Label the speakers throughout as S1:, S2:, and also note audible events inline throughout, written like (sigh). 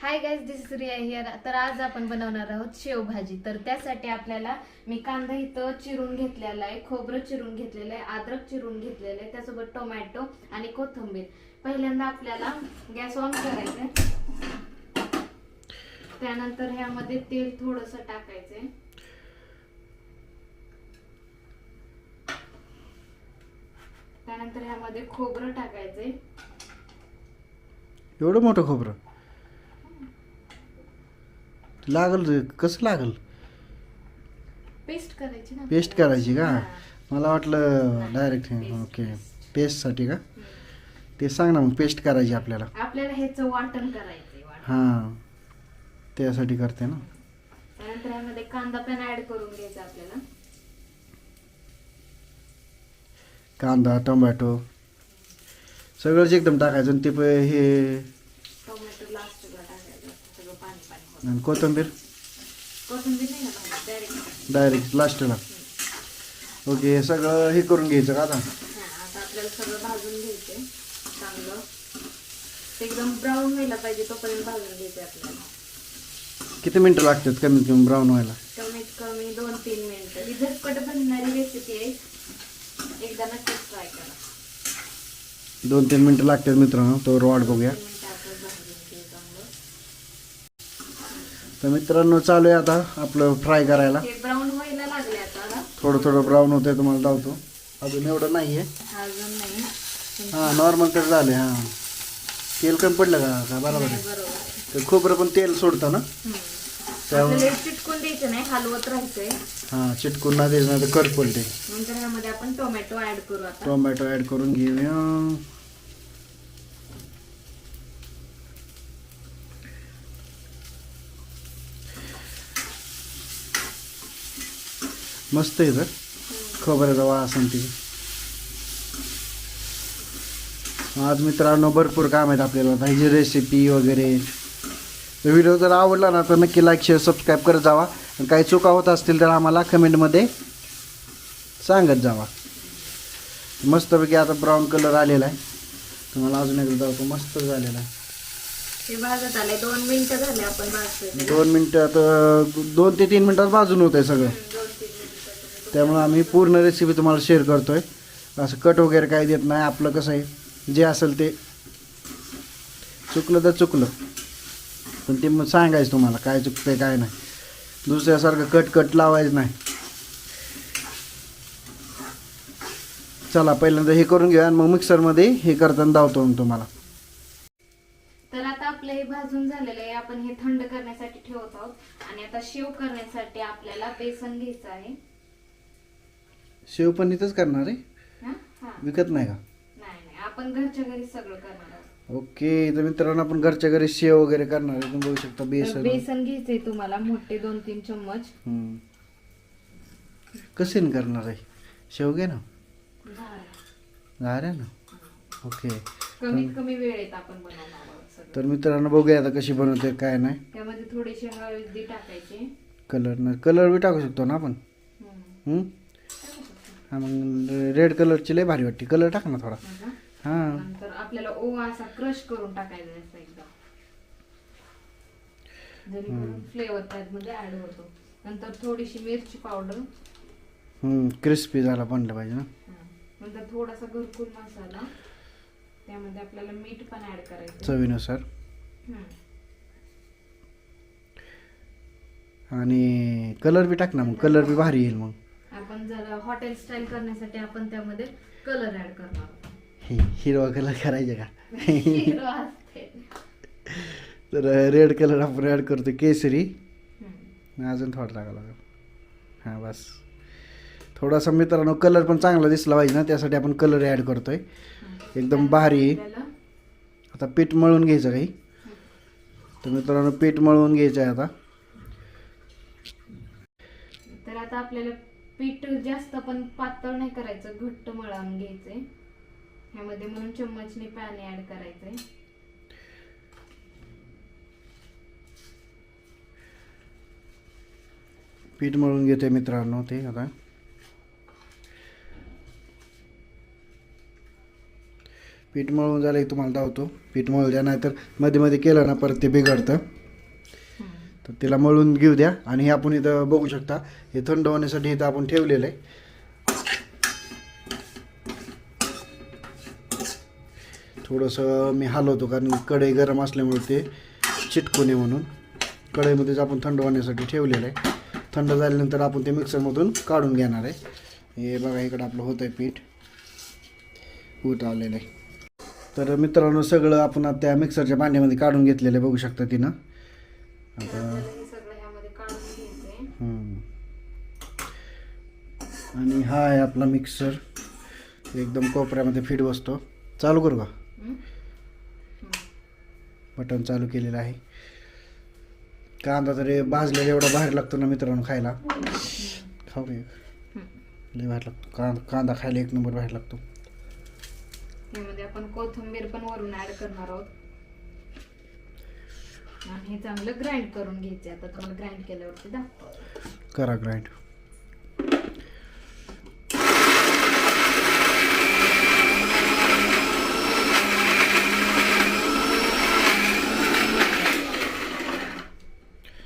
S1: Hi guys this Riya here तर आज आपण बनवणार आहोत शेवभाजी. तर त्यासाठी आपल्याला मी कांदा इथं चिरून घेतलेला आहे खोबरं चिरून घेतलेलं आहे अद्रक चिरून घेतलेलं आहे त्यासोबत टोमॅटो आणि कोथिंबीर. पहिल्यांदा आपल्याला गॅस ऑन करायचं आहे त्यानंतर ह्यामध्ये तेल थोडंसं टाकायचंय. त्यानंतर ह्यामध्ये खोबरं टाकायचंय.
S2: एवढं मोठं खोबरं? लागल रे, कसं लागल?
S1: पेस्ट करायची ना.
S2: पेस्ट करायची का. मला वाटलं डायरेक्ट ओके. पेस्टसाठी का. ते सांग ना मग पेस्ट करायची आपल्याला.
S1: आपल्याला ह्याचं वाटण करायचंय वाटण.
S2: हां. त्यासाठी करते ना.
S1: त्यानंतर यामध्ये कांदा पण ऍड करून घ्यायचा आपल्याला.
S2: कांदा टोमॅटो सगळंच एकदम टाकायचं आणि ते प- हे
S1: टोमॅटो लास्टला टाकायचं सगळं पाणी पाणी होतं.
S2: आणि कोथिंबीर?
S1: कोथिंबीर नाही ना डायरेक्ट
S2: लास्टला ओके हे सगळं हे करून घ्यायचं का आता?
S1: आता आपल्याला सगळं भाजून घ्यायचंय चांगलं. ते एकदम ब्राऊन व्हायला पाहिजे तोपर्यंत भाजून घ्यायचे आपल्याला.
S2: किती मिनटं लागतात कमीत कमी ब्राऊन व्हायला?
S1: कमीत कमी दोन तीन मिनिटं. ही झटपट बनणारी रेसिपी आहे. एकदा नक्कीच ट्राय करा.
S2: दोन तीन मिनटं लागतात मित्रांनो तो वाट बघूया
S1: तीन मिनिटं आपण भाजून घेऊ चांगलं
S2: तर मित्रांनो चालू आहे आता आपलं फ्राय करायला.
S1: हे ब्राऊन व्हायला लागले आता ना.
S2: थोडं थोडं ब्राऊन होतंय तुम्हाला लावतो अजून एवढं नाही आहे
S1: अजून नाही.
S2: हां नॉर्मल तर झाले हां. तेल कमी पडलं का? का बरोबर आहे?
S1: बरोबर
S2: तर खोबरं पण तेल सोडतं ना. त्यामुळे
S1: आपल्याला चिटकून द्यायचं नाही हलवत राहायचंय.
S2: हां चिटकून ना द्यायचं नाही तर कर पडते.
S1: नंतर ह्यामध्ये आपण टोमॅटो ऍड करू आता.
S2: टोमॅटो ॲड करून घेऊया. मस्त आहे तर खोबऱ्याचा वास आणि ते. आज मित्रांनो भरपूर काम आहेत आपल्याला. ह्याची रेसिपी वगैरे. व्हिडिओ जर आवडला ना तर नक्की लाईक शेअर सबस्क्राईब करत जावा. आणि काही चुका होत असतील तर आम्हाला कमेंटमध्ये सांगत जावा. मस्तपैकी आता ब्राऊन कलर आलेला आहे. तुम्हाला अजून एकदा दाखवतो मस्त झालेला आहे.
S1: दोन मिनिटं
S2: आता दोन ते तीन मिनटात भाजून होत आहे सगळं त्यामुळं आम्ही पूर्ण रेसिपी तुम्हाला शेअर करतो आहे असं कट वगैरे काही देत नाही. आपलं कसं आहे जे असेल ते. चुकलं तर चुकलं. पण ते मग सांगायचं तुम्हाला काय चुकतंय काय नाही. दुसऱ्यासारखं कट कट लावायचं नाही. चला पहिल्यांदा हे करून घेऊया आणि मग मिक्सरमध्ये हे करताना धावतो मग तुम्हाला.
S1: तर आता आपलं हे भाजून झालेलं आहे. आपण हे थंड करण्यासाठी ठेवत आहोत. आणि आता शेव करण्यासाठी आपल्याला बेसन घ्यायचं आहे.
S2: शेव पण इथंच करणार आहे विकत नाही का?
S1: नाही नाही. आपण घरच्या घरी सगळं करणार आहोत.
S2: ओके तर मित्रांनो आपण घरच्या घरी शेव वगैरे करणार आहे. तुम्ही बघू शकता
S1: तर
S2: बेसन.
S1: बेसन घ्यायचंय तुम्हाला मोठे दोन तीन चम्मच.
S2: हम्म. कसे न करणार आहे? शेव घे ना. आहे ना? ओके.
S1: कमीत कमी वेळेत आपण बनवणार आहोत सगळं.
S2: तर मित्रांनो बघूया आता कशी बनवते काय नाही.
S1: त्यामध्ये थोडीशी हळदी टाकायची.
S2: कलर न कलर बी टाकू शकतो ना आपण?
S1: हम्म.
S2: हम्म? हा मग रेड कलरची लय भारी वाटते. कलर टाक ना थोडा. हां
S1: नंतर आपल्याला ओवा असा क्रश करून टाकायचा एकदम जेणेकरून फ्लेवर त्यामध्ये ऍड होतो. नंतर थोडीशी मिरची पावडर
S2: क्रिस्पी झाला बनलं पाहिजे ना.
S1: नंतर थोडासा घरकुल मसाला. त्यामध्ये आपल्याला मीठ पण ऍड करायचं.
S2: चवीनुसार.
S1: हम्म.
S2: आणि कलर बी टाक ना मग. कलर बी भारी येईल मग.
S1: जर हॉटेल स्टाईल करण्यासाठी आपण त्यामध्ये कलर ऍड करणार आहोत.
S2: हे हिरवा कलर करायचे का. तर रेड कलर आपण ॲड करतो केसरी. अजून थोडा टाकावं लागेल. हां बस. थोडासा मित्रांनो कलर पण चांगला दिसला पाहिजे ना त्यासाठी आपण कलर ॲड करतोय. एकदम भारी. आता पीठ मळून घ्यायचं काही? तर मित्रांनो पीठ मळून घ्यायचं आहे आता.
S1: तर आता आपल्याला पीठ जास्त पण पातळ नाही करायचं घट्ट मळून घ्यायचंय. ह्यामध्ये म्हणून चम्मचने पाणी ऍड करायचंय.
S2: पीठ मळून घेतोय मित्रांनो ते आता. पीठ मळून झालं की तुम्हाला धावतो पीठ मळू द्या नाहीतरमध्ये मध्ये केलं ना परत ते बिघडतं. तर तिला मळून घेऊ द्या आणि हे आपण इथं बघू शकता. हे थंड होण्यासाठी इथं आपण ठेवलेलं आहे. थोडंसं मी हलवतो कारण कढई गरम असल्यामुळे ते चिटकू नये म्हणून. कढईमध्येच आपण थंड होण्यासाठी ठेवलेलं आहे. थंड झाल्यानंतर आपण ते मिक्सरमधून काढून घेणार आहे. हे बघा इकडं आपलं होतं आहे पीठ. होत आलेलं आहे. तर मित्रांनो सगळं आपण त्या मिक्सरच्या भांड्यामध्ये काढून घेतलेलं आहे. बघू शकता तिनं आता
S1: आपल्याला हे सगळं ह्यामध्ये काढून घ्यायचंय
S2: हम्म. आणि हा आहे आपला मिक्सर एकदम कोपऱ्यामध्ये फिट बसतो. चालू करू का. बटन चालू केलेलं आहे. कांदा तरी भाजलेला एवढा बाहेर लागतो ना मित्रांनो खायला. खाऊ का? लय बाहेर लागतो. कांदा कांदा खायला एक नंबर बाहेर लागतो.
S1: यामध्ये आपण कोथिंबीर पण वरून ऍड करणार आहोत. आणि हे चांगलं ग्राइंड करून घ्यायचे. आता तुम्हाला ग्राइंड केल्यावरती दाखवतो.
S2: करा ग्राइंड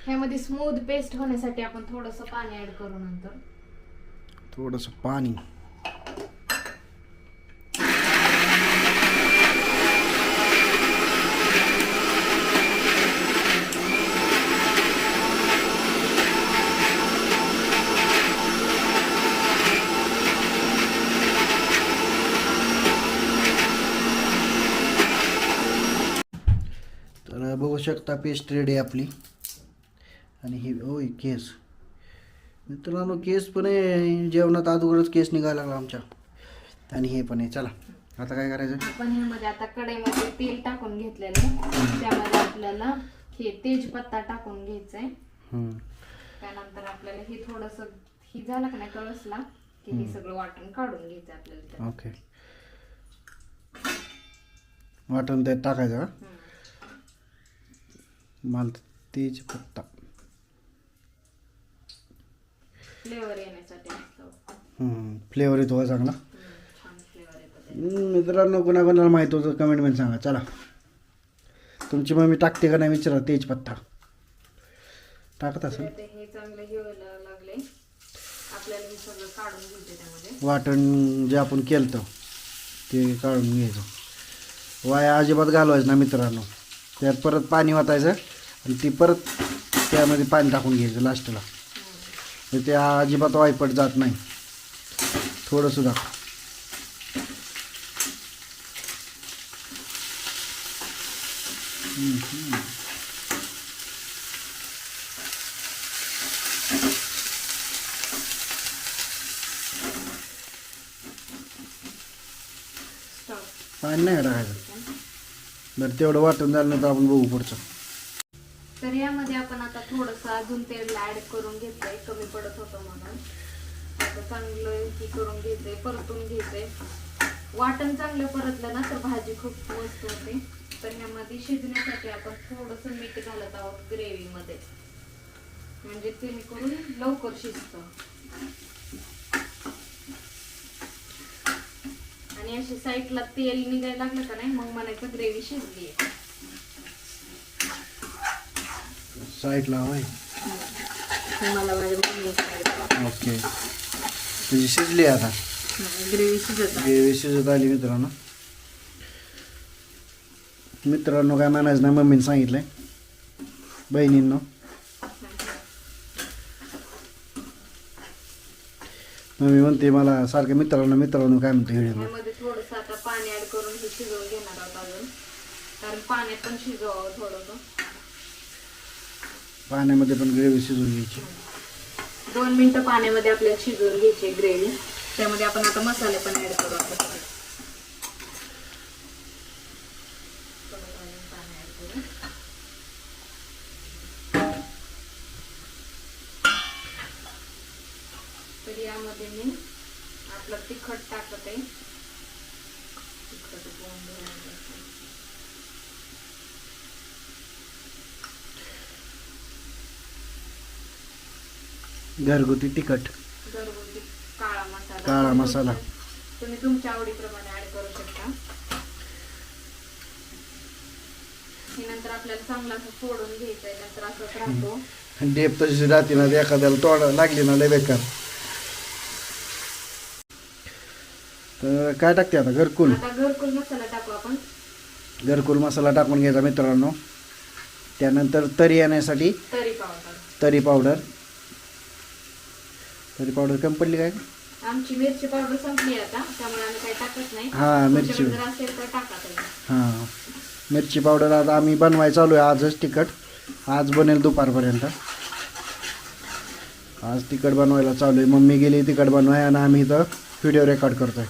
S1: ह्यामध्ये स्मूथ पेस्ट होण्यासाठी आपण थोडंसं पाणी ऍड करू नंतर.
S2: थोडंसं पाणी. तर बघू शकता पेस्ट रेडी आपली. आणि ही ओय केस. मित्रांनो केस पण आहे. जेवणात अगोदरच केस निघायला लागला आमच्या. आणि हे पण आहे. चला आता काय करायचं?
S1: आपण ह्यामध्ये आता कढईमध्ये तेल टाकून घेतलेलं आहे. त्यामध्ये आपल्याला हे तेजपत्ता टाकून घ्यायचंय.
S2: हम्म.
S1: त्यानंतर आपल्याला हे थोडस ही झालं का नाही कळसला की हे सगळं वाटण काढून घ्यायचं आपल्याला त्यात.
S2: ओके. वाटण त्यात टाकायचं का?
S1: हम्म.
S2: मला तेज पत्ता
S1: फ्लेवर येण्यासाठी मस्त
S2: फ्लेवर येतो का चांगला? मित्रांनो कोणाकोणाला माहीत होतं कमेंटमध्ये सांगा. चला. तुमची मम्मी टाकते का नाही विचारा तेज पत्ता. टाकत
S1: तर
S2: असेल.
S1: आता हे चांगलं हे व्हायला लागले आपल्याला हे सगळं काढून घ्यायचं त्यामध्ये.
S2: वाटण जे आपण केलं ते काढून घ्यायचं. वाया अजिबात घालवायचं ना मित्रांनो. त्यात परत पाणी वाटायचं आणि ती परत त्यामध्ये पाणी टाकून घ्यायचं लास्टला. म्हणजे ते अजिबात वायपट जात नाही. थोडंसं
S1: स्टॉप
S2: पाणी नाही टाकायचं बरं तेवढं वाटून झाल्यानंतर आपण बघू पुढचं.
S1: तर यामध्ये आपण आता थोडंसं अजून तेल ऍड करून घेतलंय. कमी पडत होतं म्हणून. आता चांगलं हे करून घ्यायचंय परतून घ्यायचंय वाटण चांगलं परतलं ना तर भाजी खूप मस्त होते. तर ह्यामध्ये शिजण्यासाठी आपण थोडंसं मीठ घालत आहोत ग्रेव्ही मध्ये म्हणजे जेणेकरून लवकर शिजतं. आणि अशी साईडला तेल निघायला लागलं का नाही मग म्हणायचं ग्रेव्ही शिजली आहे.
S2: साईडला
S1: मला माझ्या
S2: ओके. तुझी शिजली आता.
S1: ग्रेव्ही शिजत
S2: ग्रेव्ही शिजत आली मित्रांनो. मित्रांनो काय म्हणायचं नाही मम्मीने सांगितलंय. बहिणींनो. मम्मी म्हणते मला सारखं मित्रांनो मित्रांनो काय म्हणते व्हिडिओ
S1: ह्यामध्ये थोडस आता पाणी ऍड करून हे शिजवून घेणार आहोत अजून. कारण पाण्यात पण शिजवावं थोडस.
S2: पाण्यामध्ये पण ग्रेव्ही शिजवून घ्यायची.
S1: दोन मिनटं पाण्यामध्ये आपल्याला शिजवून घ्यायची ग्रेव्ही त्यामध्ये आपण आता मसाले पण ऍड करू आपण पाणी करू. तर यामध्ये मी आपलं तिखट टाकत आहे तिखट गोंधळ टाकायचं.
S2: घरगुती तिखट.
S1: घरगुती काळा मसाला.
S2: काळा
S1: तुम्ही
S2: मसाला.
S1: तुमच्या- तुम्ही तुमच्या आवडीप्रमाणे ऍड करू शकता. नंतर आपल्याला चांगला असं घ्यायचंय नंतर राहतो.
S2: डेप तशी राहते ना एखाद्याला तोडा लागली ना लय बेकार. तर काय टाकते आता? घरकुल.
S1: आता घरकुल मसाला टाकू आपण.
S2: घरकुल मसाला टाकून घ्यायचा मित्रांनो. त्यानंतर तरी येण्यासाठी
S1: तरी पावडर
S2: तरी पावडर तरी पावडर कमी पडली काय?
S1: आमची मिरची पावडर संपली आता त्यामुळे आम्ही काही टाकत नाही.
S2: हा, मिरची.
S1: तुमच्याकडे जर असेल तर टाका तुम्ही.
S2: हां. मिरची पावडर आता आम्ही बनवाय चालू आहे. आजच तिखट. आज बनेल दुपारपर्यंत. आज तिखट बनवायला चालू आहे. मम्मी गेली तिखट बनवाय आणि आम्ही इथं व्हिडिओ रेकॉर्ड करतोय.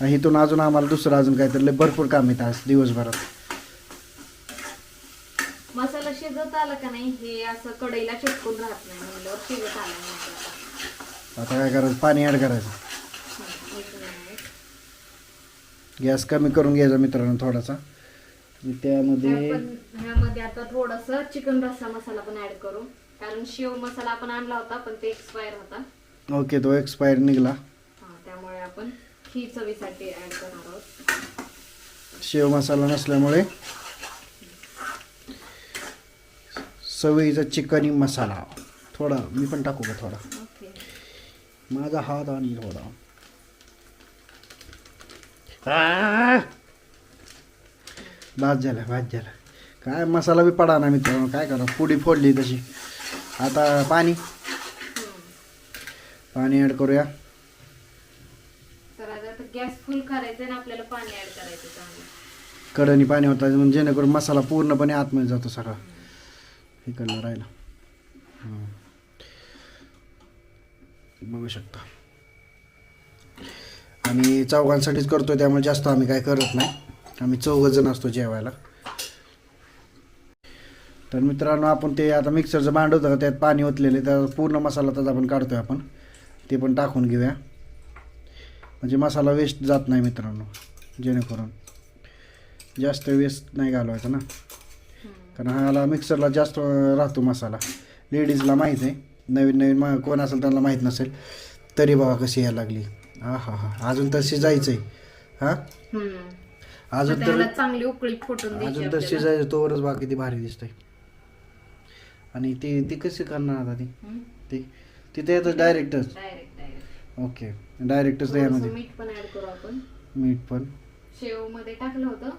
S2: आणि इथून अजून आम्हाला दुसरं अजून काहीतरी लय भरपूर काम येतं आज दिवसभरात.
S1: मसाला शिजत आला का नाही? हे असं कढईला चिटकून राहत नाही. म्हणल्यावर शिजत आला नाही आता.
S2: आता काय करायचं? पाणी ॲड करायचं. गॅस कमी करून घ्यायचा मित्रांनो थोडासा. आणि त्यामध्ये
S1: ह्यामध्ये आता थोडस चिकन रस्सा मसाला पण ऍड करू. कारण शेव मसाला आपण आणला होता पण ते एक्सपायर होता.
S2: ओके तो एक्सपायर निघाला.
S1: त्यामुळे आपण ही चवीसाठी ऍड करणार आहोत.
S2: शेव मसाला नसल्यामुळे सवयीचा चिकनी मसाला. थोडा मी पण टाकू का थोडा? माझा हात आणि थोडा! बाद झाला बाद झाला. काय मसाला बी पडा ना मित्रांनो काय करा पुडी फोडली तशी. आता पाणी. पाणी ॲड करूया.
S1: गॅस फुल करायचं आणि आपल्याला पाणी ऍड करायचं चांगलं.
S2: कडणी पाणी होता म्हणजे जेणेकरून मसाला पूर्णपणे आतमध्ये जातो सगळा. इकडनं राहिला. हम्म. बघू शकता. आणि चौघांसाठीच करतो त्यामुळे जास्त आम्ही काय करत नाही. आम्ही चौघजण असतो जेवायला. तर मित्रांनो आपण ते आता मिक्सरचं भांड होतं का त्यात पाणी ओतलेले तर पूर्ण मसाला त्याचा आपण काढतोय आपण. ते पण टाकून घेऊया. म्हणजे मसाला वेस्ट जात नाही मित्रांनो जेणेकरून. जास्त वेस्ट नाही घालवायचा ना. कारण ह्याला मिक्सरला जास्त राहतो मसाला. लेडीजला माहीत आहे. नवीन नवीन मा कोण असेल त्यांना माहीत नसेल तरी बघा कशी यायला लागली. हा हा हा. अजून तर शिजायचं आहे हां. अजून तर
S1: चांगली उकळी फुटून
S2: अजून तर. शिजायचं तोवरच बघा किती भारी दिसतंय. आणि ती ती कशी करणार आता ती. ती तिथे येतं डायरेक्टच.
S1: Direct direct.
S2: ओके. डायरेक्टच यामध्ये
S1: मीठ पण ऍड करू आपण.
S2: मीठ पण.
S1: शेवमध्ये टाकलं होतं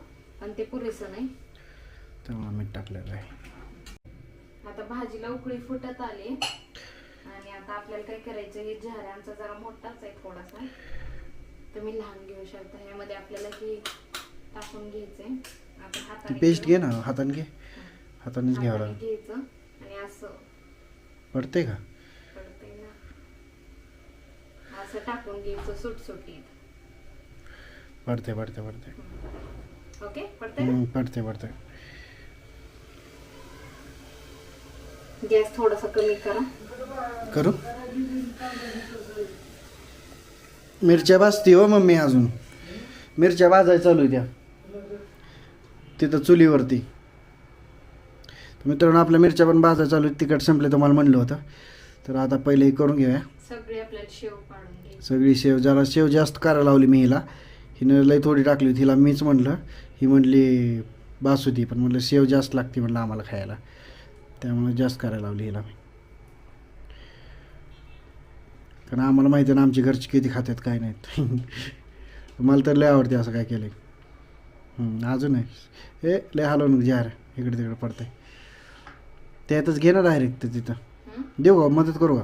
S1: आणि ते पुरेसं नाही.
S2: त्यामुळे मीठ टाकलेलं आहे.
S1: आता भाजीला उकळी फुटत आली. आणि आता आपल्याला काय करायचं हे आमचा जरा मोठाच आहे थोडासा. तुम्ही लहान घेऊ शकता. ह्यामध्ये आपल्याला हे टाकून घ्यायचंय. हाताने
S2: पेस्ट. घे ना हाताने घे. हातानेच घ्यावं
S1: हाताने
S2: लागेल.
S1: घ्यायचं आणि असं.
S2: पडते का?
S1: पडतंय ना. असं टाकून घ्यायचं सुटसुटीत.
S2: पडते पडते पडते.
S1: ओके?
S2: हम्म, पडते पडते.
S1: गॅस थोडासा कमी करा.
S2: करू? मिरच्या भाजती हो मम्मी अजून. मिरच्या भाजाय चालू त्या. तिथं चुलीवरती. तर मित्रांनो आपल्या मिरच्या पण भाजाय चालू तिखट संपले तुम्हाला म्हणलं होतं. तर आता पहिले करून घेऊया.
S1: सगळे आपल्याला शेव पाडून घ्यायची.
S2: सगळी शेव. जरा शेव जास्त करायला लावली मी हिला. हिनं लई थोडी टाकली होती. हिला मीच म्हटलं ही म्हटली बास होती पण म्हटलं शेव जास्त लागते म्हटलं आम्हाला खायला. त्यामुळे जास्त करायला लावली हिला मी. कारण आम्हाला माहिती आहे ना आमची घरची किती खात्यात काय नाहीत (laughs) मला तर लय आवडते असं काय केलं अजून आहे. हे लय हलवून जार इकडे तिकडे पडतंय. त्यातच घे ना डायरेक्ट तिथं.
S1: हं?
S2: देऊ का? मदत करू का.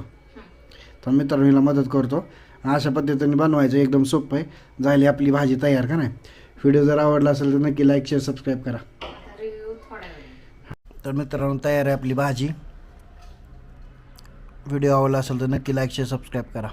S2: तर मित्रांनो हिला मदत करतो. अशा पद्धतीने बनवायचं एकदम सोपं आहे. झाली आपली भाजी तयार का नाही? व्हिडिओ जर आवडला असेल तर नक्की लाईक शेअर सबस्क्राईब करा. तर मित्रांनो तयार आहे आपली भाजी. व्हिडिओ आवडला असेल तर नक्की लाईक शेअर सबस्क्राईब करा.